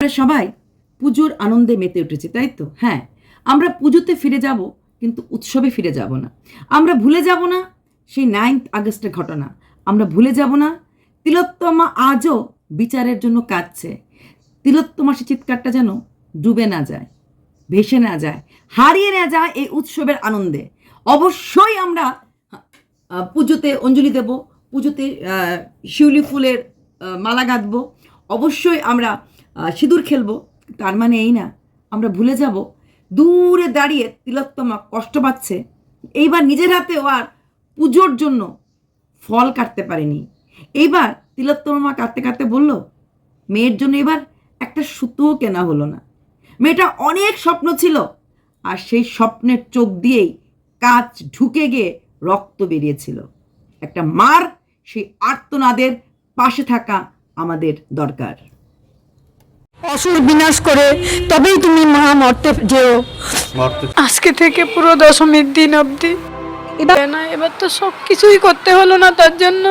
আমরা সবাই পুজোর আনন্দে মেতে উঠেছি, তাই তো? হ্যাঁ আমরা পুজোতে ফিরে যাব, কিন্তু উৎসবে ফিরে যাব না। আমরা ভুলে যাব না সেই নাইন্থ আগস্টের ঘটনা। আমরা ভুলে যাব না তিলোত্তমা আজও বিচারের জন্য কাঁদছে। তিলোত্তমা সে চিৎকারটা যেন ডুবে না যায়, ভেসে না যায়, হারিয়ে না যায় এই উৎসবের আনন্দে। অবশ্যই আমরা পুজোতে অঞ্জলি দেব, পুজোতে শিউলি ফুলের মালা গাঁথবো অবশ্যই আমরা সিঁদুর খেলব, তার মানে এই না, আমরা ভুলে যাব। দূরে দাঁড়িয়ে তিলোত্তমা কষ্ট পাচ্ছে। এইবার নিজের হাতেও আর পুজোর জন্য ফল কাটতে পারেনি। এইবার তিলোত্তমা কাটতে কাটতে বলল, মেয়ের জন্য এবার একটা সুতোও কেনা হলো না। মেয়েটা অনেক স্বপ্ন ছিল, আর সেই স্বপ্নের চোখ দিয়েই কাঁচ ঢুকে গিয়ে রক্ত বেরিয়েছিল। একটা মার সেই আর্তনাদের পাশে থাকা আমাদের দরকার। অসুর বিনাশ করে তবেই তুমি মা মর্তে যেও। আজকে থেকে পুরো দশমীর দিন অবধি। এবার না এবার তো সব কিছুই করতে হলো না তার জন্য।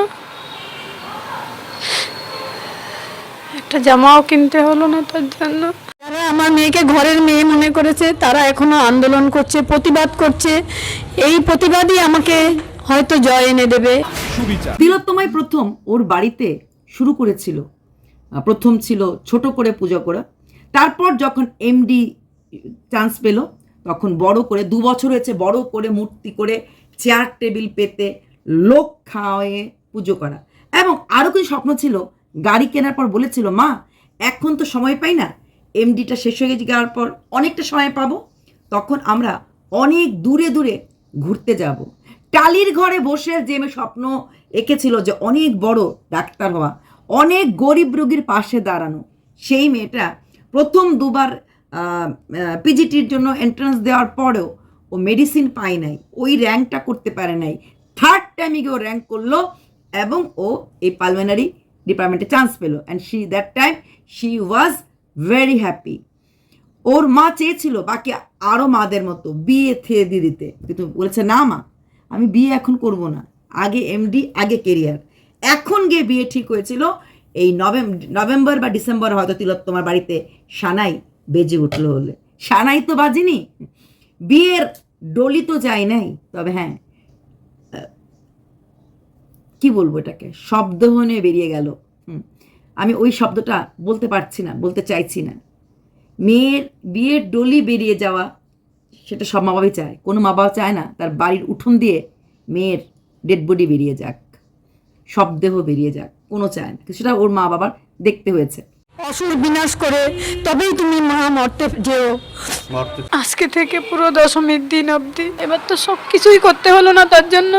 একটা জামাও কিনতে হলো না তার জন্য। যারা আমার মেয়েকে ঘরের মেয়ে মনে করেছে তারা এখনও আন্দোলন করছে প্রতিবাদ করছে। এই প্রতিবাদই আমাকে হয়তো জয় এনে দেবে। তিলোত্তমাই প্রথম ওর বাড়িতে শুরু করেছিল। প্রথম ছিল ছোট করে পুজো করা। তারপর যখন এমডি চান্স পেল, তখন বড় করে, দু বছর হয়েছে বড় করে মূর্তি করে চেয়ার টেবিল পেতে লোক খাওয়ায়ে পুজো করা। এবং আরও কিছু স্বপ্ন ছিল, গাড়ি কেনার পর বলেছিল, মা, এখন তো সময় পাই না এমডিটা শেষ হয়ে যাওয়ার পর অনেকটা সময় পাবো। তখন আমরা অনেক দূরে দূরে ঘুরতে যাব। টালির ঘরে বসে যে স্বপ্ন এঁকেছিল যে অনেক বড় ডাক্তার হওয়া অনেক গরিব রোগীর পাশে দাঁড়ানো। সেই মেয়েটা প্রথম দুবার পিজিটির জন্য এন্ট্রান্স দেওয়ার পরেও ও মেডিসিন পায় নাই, ওই র্যাঙ্কটা করতে পারে নাই। থার্ড টাইমে গিয়ে ও র্যাঙ্ক করল এবং ও এই পালমেনারি ডিপার্টমেন্টে চান্স পেল। And she that time she was very happy ওর মা চেয়েছিল, বাকি আরও মাদের মতো বিয়ে থেয়ে দিয়ে দিতে। কিন্তু বলেছে, না মা, আমি বিয়ে এখন করব না। আগে এমডি আগে কেরিয়ার এখন গিয়ে বিয়ে ঠিক হয়েছিল, এই নভেম্বর বা ডিসেম্বর হয়তো তিলক তোমার বাড়িতে সানাই বেজে উঠল হলে। সানাই তো বাজিনি, বিয়ের ডলি তো যায় নাই, তবে হ্যাঁ কি বলব এটাকে, শব্দ হনে বেরিয়ে গেল। আমি ওই শব্দটা বলতে পারছি না, বলতে চাইছি না। মেয়ের, বিয়ের ডলি বেরিয়ে যাওয়া, সেটা সব মা বাবাই চায়, কোনো মা বাবা চায় না, তার বাড়ির উঠোন দিয়ে মেয়ের ডেড বডি বেরিয়ে যাক। শবদেহ বেরিয়ে যাক কোনো চায় না। সেটা ওর মা বাবার দেখতে হয়েছে। অসুর বিনাশ করে তবেই তুমি মা মর্তে যেও। আজকে থেকে পুরো দশমীর দিন অবধি। এবার তো সব কিছুই করতে হলো না তার জন্য।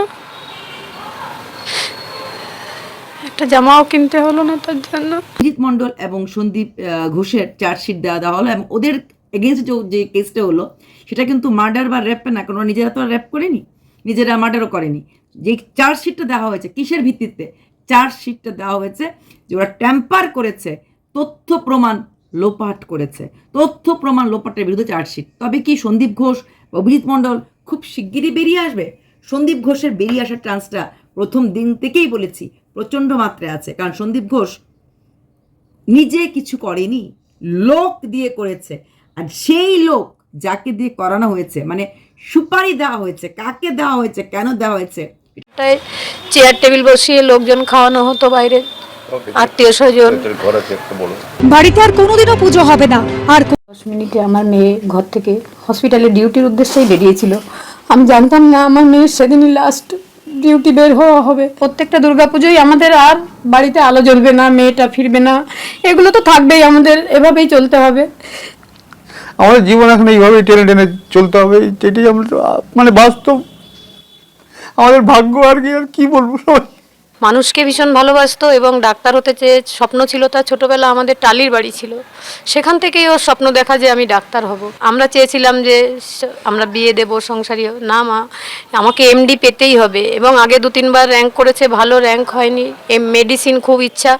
একটা জামাও কিনতে হলো না তার জন্য। অজিত মণ্ডল এবং সন্দীপ আহ, ঘোষের চার্জশিট দেওয়া দেওয়া হলো এবং ওদের এগেনস্ট যে কেসটা হলো সেটা কিন্তু মার্ডার বা র্যাপ না কারণ নিজেরা তো র্যাপ করেনি। নিজেরা মার্ডারও করেনি। যে চার্জশিটটা দেওয়া হয়েছে, কিসের ভিত্তিতে? চার্জশিটটা দেওয়া হয়েছে যে ওরা ট্যাম্পার করেছে, তথ্য প্রমাণ লোপাট করেছে। তথ্য প্রমাণ লোপাটের বিরুদ্ধে চার্জশিট তবে কি সন্দীপ ঘোষ অভিজিৎ মণ্ডল খুব শিগগিরই বেরিয়ে আসবে? সন্দীপ ঘোষের বেরিয়ে আসার চান্সটা প্রথম দিন থেকেই বলেছি, প্রচণ্ড মাত্রায় আছে। কারণ সন্দীপ ঘোষ নিজে কিছু করেনি, লোক দিয়ে করেছে। আর সেই লোক যাকে দিয়ে করানো হয়েছে মানে সুপারি দেওয়া হয়েছে, কাকে দেওয়া হয়েছে, কেন দেওয়া হয়েছে তাই চেয়ার টেবিল বসিয়ে লোকজন খাওয়ানো হতো বাইরে। আত্মীয় স্বজন। বাড়িতে আর কোনোদিনও পুজো হবে না। আর দশ মিনিটে আমার মেয়ে ঘর থেকে হসপিটালে ডিউটির উদ্দেশ্যেই বেরিয়েছিল। আমি জানতাম না আমার মেয়ের সেদিনই লাস্ট ডিউটি বের হওয়া হবে। প্রত্যেকটা দুর্গাপুজোই আমাদের আর বাড়িতে আলো জ্বলবে না মেয়েটা ফিরবে না। এগুলো তো থাকবেই আমাদের এভাবেই চলতে হবে। আমাদের জীবন এখন এইভাবেই টেনে টেনে চলতে হবে। এটাই আমরা মানে বাস্তব আমাদের ভাগ্য আর কি আর কি বলব সবাই? মানুষকে ভীষণ ভালোবাসতো এবং ডাক্তার হতে চেয়ে স্বপ্ন ছিল তার ছোটবেলা আমাদের টালির বাড়ি ছিল। সেখান থেকেই ওর স্বপ্ন দেখা যে আমি ডাক্তার হব। আমরা চেয়েছিলাম যে আমরা বিয়ে দেব, সংসারী। না মা, আমাকে এমডি পেতেই হবে। এবং আগে দু তিনবার র্যাঙ্ক করেছে, ভালো র্যাঙ্ক হয়নি। এম, মেডিসিন খুব ইচ্ছা।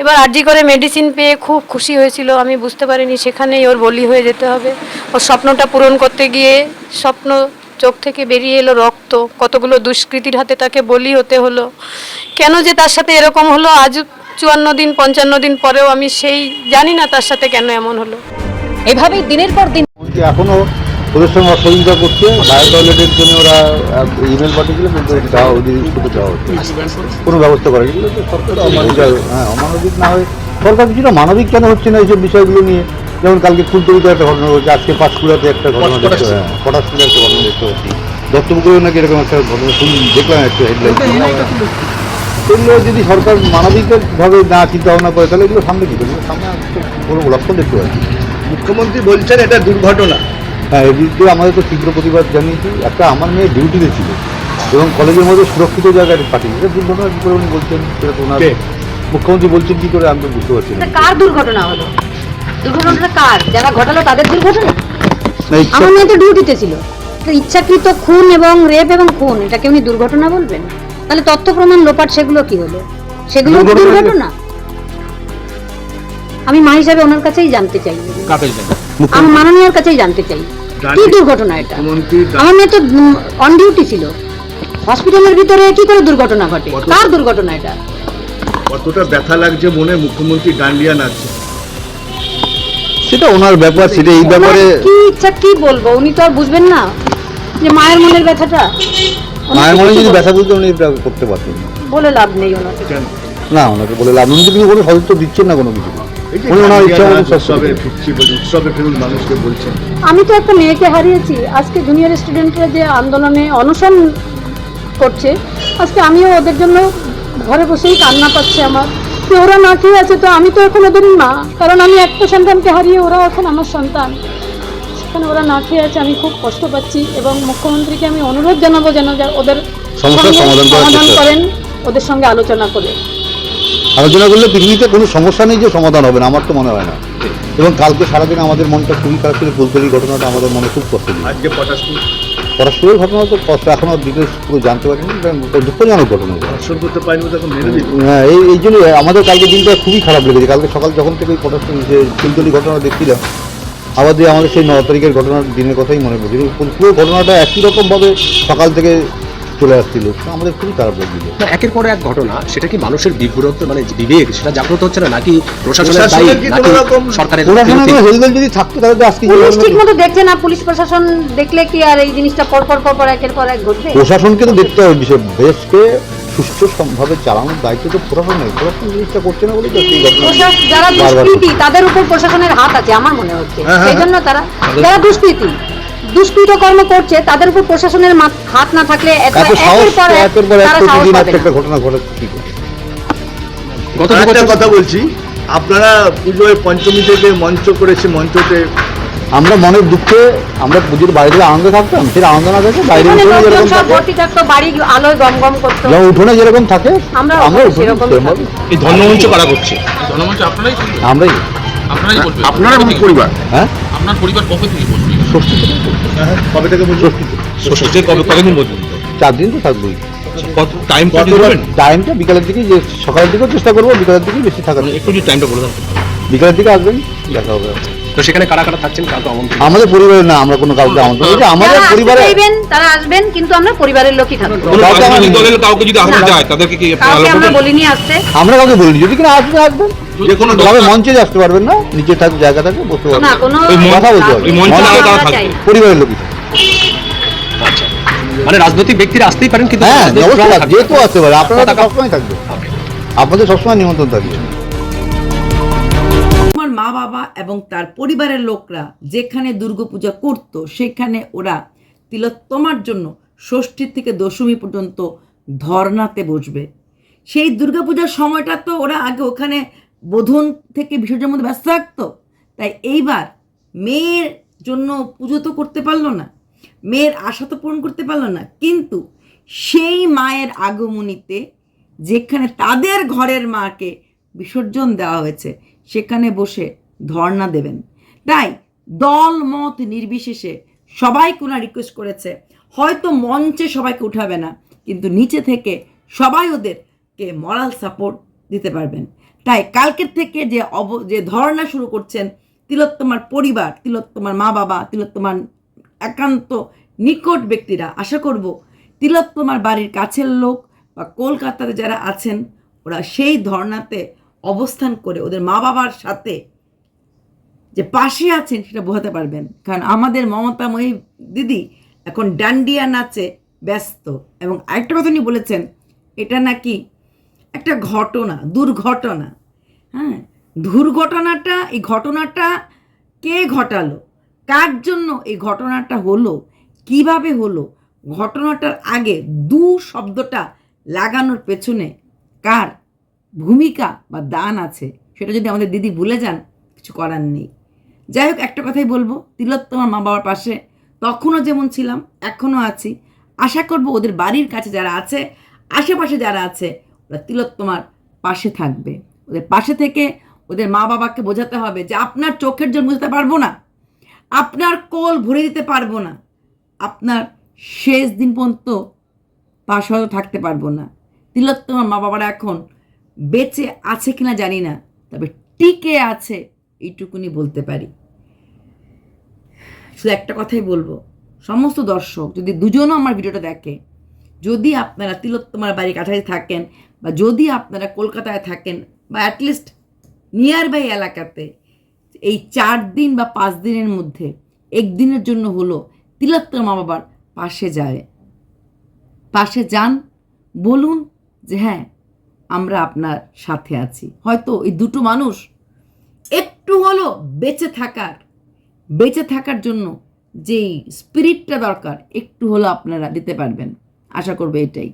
এবার আরজি করে মেডিসিন পেয়ে খুব খুশি হয়েছিল। আমি বুঝতে পারিনি সেখানেই ওর বলি হয়ে যেতে হবে। ওর স্বপ্নটা পূরণ করতে গিয়ে স্বপ্ন চোখ থেকে বেরিয়ে এলো রক্ত। কতগুলো দুষ্কৃতির হাতে তাকে বলি হতে হলো। কেন যে তার সাথে এরকম হলো আজ চুয়ান্ন দিন পঞ্চান্ন দিন পরেও আমি সেই জানি না তার সাথে কেন এমন হলো। এভাবেই দিনের পর দিন এখনও ওদের সঙ্গে অসহযোগিতা করছে। বায়ো টয়লেটের জন্য ওরা ইমেল পাঠিয়েছিল কিন্তু হচ্ছে কোনো ব্যবস্থা করে এগুলো সরকার অমানবিক হ্যাঁ অমানবিক না হয়ে। সরকার কিছুটা মানবিক কেন হচ্ছে না এইসব বিষয়গুলো নিয়ে? যেমন কালকে ফুলতলিতে একটা ঘটনা হচ্ছে আজকে পাঁচকুড়াতে একটা ঘটনা দেখতে হ্যাঁ পটাশপুরে একটা ঘটনা দেখতে পাচ্ছি। দত্তপুকুরেও নাকি এরকম একটা ঘটনা শুন দেখলাম একটা হেডলাইন এগুলো যদি সরকার মানবিকভাবে না চিন্তা ভাবনা করে তাহলে এগুলো সামনে কি করবে? সামনে কোনো লক্ষণ দেখতে পাচ্ছি মুখ্যমন্ত্রী বলছেন এটা দুর্ঘটনা। হ্যাঁ এর বিরুদ্ধে আমাদের তো তীব্র প্রতিবাদ জানিয়েছি একটা আমার মেয়ে ডিউটিতে ছিল এবং কলেজের মধ্যে সুরক্ষিত জায়গায় পাঠিয়েছে। এটা দুর্ঘটনা কী করে উনি বলছেন? সেটা তো ওনার মুখ্যমন্ত্রী বলছেন কী করে আমি তো বুঝতে পারছি না। কার দুর্ঘটনা হলো? দুর্ঘটনাটা কার? যারা ঘটালো তাদের দুর্ঘটনা? আমার মেয়ে তো ডিউটিতে ছিল। ইচ্ছাকৃত খুন এবং রেপ এবং খুন এটাকে উনি দুর্ঘটনা বলবেন? তাহলে তথ্য প্রমাণ লোপাট সেগুলো কি হলো? সেগুলো দুর্ঘটনা- আমি মা হিসাবে ওনার কাছেই জানতে চাই। আমি মাননীয়ার কাছেই জানতে চাই। কি দুর্ঘটনা এটা? আমার মেয়ে তো অন ডিউটি ছিল। হসপিটালের ভিতরে কি করে দুর্ঘটনা ঘটে? কার দুর্ঘটনা এটা? কতটা ব্যথা লাগছে মনে মুখ্যমন্ত্রী ডান্ডিয়া নাচছে সেটা ওনার ব্যাপার সেটা এই ব্যাপারে কি ইচ্ছা কি বলব? উনি তো আর বুঝবেন না যে মায়ের মনের ব্যথাটা। মায়ের মনে কিছু যদি ব্যথা বুঝতে উনি এটা করতে পারতেন বলে লাভ নেই ওনাকে না ওনাকে বলে লাভ নেই। উনি তো কিন্তু কোনো সদস্য দিচ্ছেন না কোনো কিছু। আমি তো একটা মেয়েকে হারিয়েছি। আজকে জুনিয়র স্টুডেন্টরা যে আন্দোলনে অনশন করছে আজকে আমিও ওদের জন্য ঘরে বসেই কান্না পাচ্ছে আমার। যে ওরা না খেয়ে আছে তো আমি তো এখন ওদেরই মা। কারণ আমি একটা সন্তানকে হারিয়ে ওরা এখন আমার সন্তান। সেখানে ওরা না খেয়ে আছে আমি খুব কষ্ট পাচ্ছি এবং মুখ্যমন্ত্রীকে আমি অনুরোধ জানাব যেন ওদের সমাধান সমাধান করেন ওদের সঙ্গে আলোচনা করে। আলোচনা করলে পৃথিবীতে কোনো সমস্যা নেই যে সমাধান হবে না আমার তো মনে হয় না। এবং কালকে সারাদিন আমাদের মনটা খুবই খারাপ ছিল ফুলতলি ঘটনাটা আমাদের মনে খুব কষ্ট আজকে পটাশপুর পরস্পরের ঘটনা তো এখনও এখনও ডিটেলস পুরো জানতে পারিনি দুঃখজনক ঘটনা। দর্শন করতে পারিনি তখন মেরে হ্যাঁ এই এই জন্য আমাদের কালকে দিনটা খুবই খারাপ লেগেছে। কালকে সকাল যখন থেকে ওই পটাশ যে ফুলতলি ঘটনা দেখছিলাম আবার দিয়ে আমাদের সেই ন তারিখের ঘটনার দিনের কথাই মনে পড়ছিল পুরো- পুরো ঘটনাটা একই রকমভাবে সকাল থেকে চলে আসছিল আমাদের খুবই খারাপ লাগছিল। একের পর এক ঘটনা সেটা কি মানুষের বিভ্রত মানে বিবেক সেটা জাগ্রত হচ্ছে না নাকি প্রশাসনের দায়ী নাকি সরকারের হেলদোল যদি থাকতো তাহলে তো আজকে পুলিশ দেখছে না পুলিশ প্রশাসন দেখলে কি আর এই জিনিসটা পর পর পর পর একের পর এক ঘটবে? প্রশাসনকে তো দেখতে হবে বিষয় দেশকে সুষ্ঠুভাবে চালানোর দায়িত্ব তো প্রশাসনের প্রশাসন জিনিসটা করছে না বলে তো সেই ঘটনা যারা দুষ্কৃতী তাদের উপর প্রশাসনের হাত আছে আমার মনে হচ্ছে। হ্যাঁ, হ্যাঁ, সেই জন্য তারা যারা দুষ্কৃতী দুষ্কৃত কর্ম করছে তাদের উপর প্রশাসনের মা- হাত না থাকলে একের পর এক একটা ঘটনা ঘটাচ্ছে কি করে? কথা বলছি আপনারা পুজোয় পঞ্চমী থেকে মঞ্চ করেছে মঞ্চতে আমরা মনের দুঃখে আমরা পুজোর বাড়িতে আনন্দ থাকতাম সেটা আনন্দ না থাকে বাইরে উঠোনে যেরকম থাকে। বাড়ি আলোয় গম গম উঠোনে যেরকম থাকে আমরা এই ধর্মমঞ্চ কারা করছে? আপনারাই আমরাই। আপনারাই আপনার পরিবার? হ্যাঁ? আপনার পরিবার কবে থেকে ষষ্ঠী কবে থেকে ষষ্ঠী। কবে কতদিন পর্যন্ত চার দিন তো থাকবোই। কত টাইম কত টাইমটা বিকালের দিকে যে সকালের দিকেও চেষ্টা করব বিকালের দিকে বেশি থাকার একটু টাইমটা বলে বিকালের দিকে আসবেন দেখা হবে। তো সেখানে কারা কারা থাকছেন কাউকে আমন্ত্রণ? আমাদের পরিবারের না আমরা কোনো কাউকে আমন্ত্রণ করছি আমাদের পরিবারে চাইবেন তারা আসবেন কিন্তু আমরা পরিবারের লোকই থাকব। দলের কাউকে যদি আসতে চায় তাদেরকে কি কাউকে আমরা বলিনি আসতে। আমরা কাউকে বলিনি। যদি কিনা আসবে আসবেন যে কোনো তবে মঞ্চে আসতে পারবেন না নিচে থাক জায়গা থাকে বসতে না কোনো কথা বলতে হবে। মঞ্চে মঞ্চে তারা থাকবে। পরিবারের লোকই থাকে। আচ্ছা। মানে রাজনৈতিক ব্যক্তিরা আসতেই পারেন কিন্তু হ্যাঁ অবশ্যই থাকবে। যেহেতু আসতে পারে আপনারা সবসময় থাকবে আপনাদের সবসময় নিমন্ত্রণ থাকবে। মা বাবা এবং তার পরিবারের লোকরা যেখানে দুর্গাপূজা করত, সেখানে ওরা তিলোত্তমার জন্য ষষ্ঠী থেকে দশমী পর্যন্ত ধর্নাতে বসবে। সেই দুর্গাপূজার সময়টা তো ওরা আগে ওখানে বোধন থেকে বিসর্জনের মধ্যে ব্যস্ত থাকতো। তাই এইবার মেয়ের জন্য পুজো তো করতে পারল না, মেয়ের আশা তো পূরণ করতে পারল না। কিন্তু সেই মায়ের আগমনীতে যেখানে তাদের ঘরের মাকে বিসর্জন দেওয়া হয়েছে সেখানে বসে ধর্ণা দেবেন। তাই দল, মত নির্বিশেষে সবাইকে ওনা রিকোয়েস্ট করেছে। হয়তো মঞ্চে সবাইকে উঠাবে না, কিন্তু নিচে থেকে সবাই ওদেরকে মরাল সাপোর্ট দিতে পারবেন। তাই কালকের থেকে যে অব, যে ধর্ণা শুরু করছেন, তিলোত্তমার পরিবার, তিলোত্তমার মা বাবা তিলোত্তমার একান্ত নিকট ব্যক্তিরা, আশা করব তিলোত্তমার বাড়ির কাছের লোক বা কলকাতাতে যারা আছেন, ওরা সেই ধর্নাতে অবস্থান করে ওদের মা বাবার সাথে যে পাশে আছেন সেটা বোঝাতে পারবেন। কারণ আমাদের মমতাময়ী দিদি এখন ডান্ডিয়া নাচে ব্যস্ত। এবং আরেকটা কথা উনি বলেছেন, এটা নাকি একটা ঘটনা, দুর্ঘটনা। হ্যাঁ দুর্ঘটনাটা, এই ঘটনাটা কে ঘটালো? কার জন্য এই ঘটনাটা হলো? কীভাবে হলো? ঘটনাটার আগে দু শব্দটা লাগানোর পেছনে কার? ভূমিকা বা দান আছে, সেটা যদি আমাদের দিদি ভুলে যান, কিছু করার নেই। যাই হোক, একটা কথাই বলব, তিলোত্তমার মা বাবার পাশে তখনও যেমন ছিলাম, এখনও আছি। আশা করব ওদের বাড়ির কাছে যারা আছে, আশেপাশে যারা আছে, ওরা তিলোত্তমার পাশে থাকবে। ওদের পাশে থেকে ওদের মা বাবাকে বোঝাতে হবে যে আপনার চোখের জন্য বুঝতে পারব না, আপনার কোল ভরে দিতে পারব না, আপনার শেষ দিন পর্যন্ত পাশ হয়তো থাকতে পারব না। তিলোত্তমার মা বাবারা এখন বেঁচে আছে কিনা জানি না, তবে টিকে আছে এইটুকুনি বলতে পারি। শুধু একটা কথাই বলব, সমস্ত দর্শক, যদি দুজনও আমার ভিডিওটা দেখে, যদি আপনারা তিলোত্তমার বাড়ির কাছাকাছি থাকেন বা যদি আপনারা কলকাতায় থাকেন বা অ্যাটলিস্ট নিয়ার বাই এলাকাতে, এই চার দিন বা পাঁচ দিনের মধ্যে, একদিনের জন্য হলো তিলোত্তমা বাবার পাশে যায়। পাশে যান, বলুন যে হ্যাঁ আমরা আপনার সাথে আছি। হয়তো এই দুটো মানুষ একটু হলো বেঁচে থাকার বেঁচে থাকার জন্য যেই স্পিরিটটা দরকার, একটু হলো আপনারা দিতে পারবেন। আশা করব এটাই।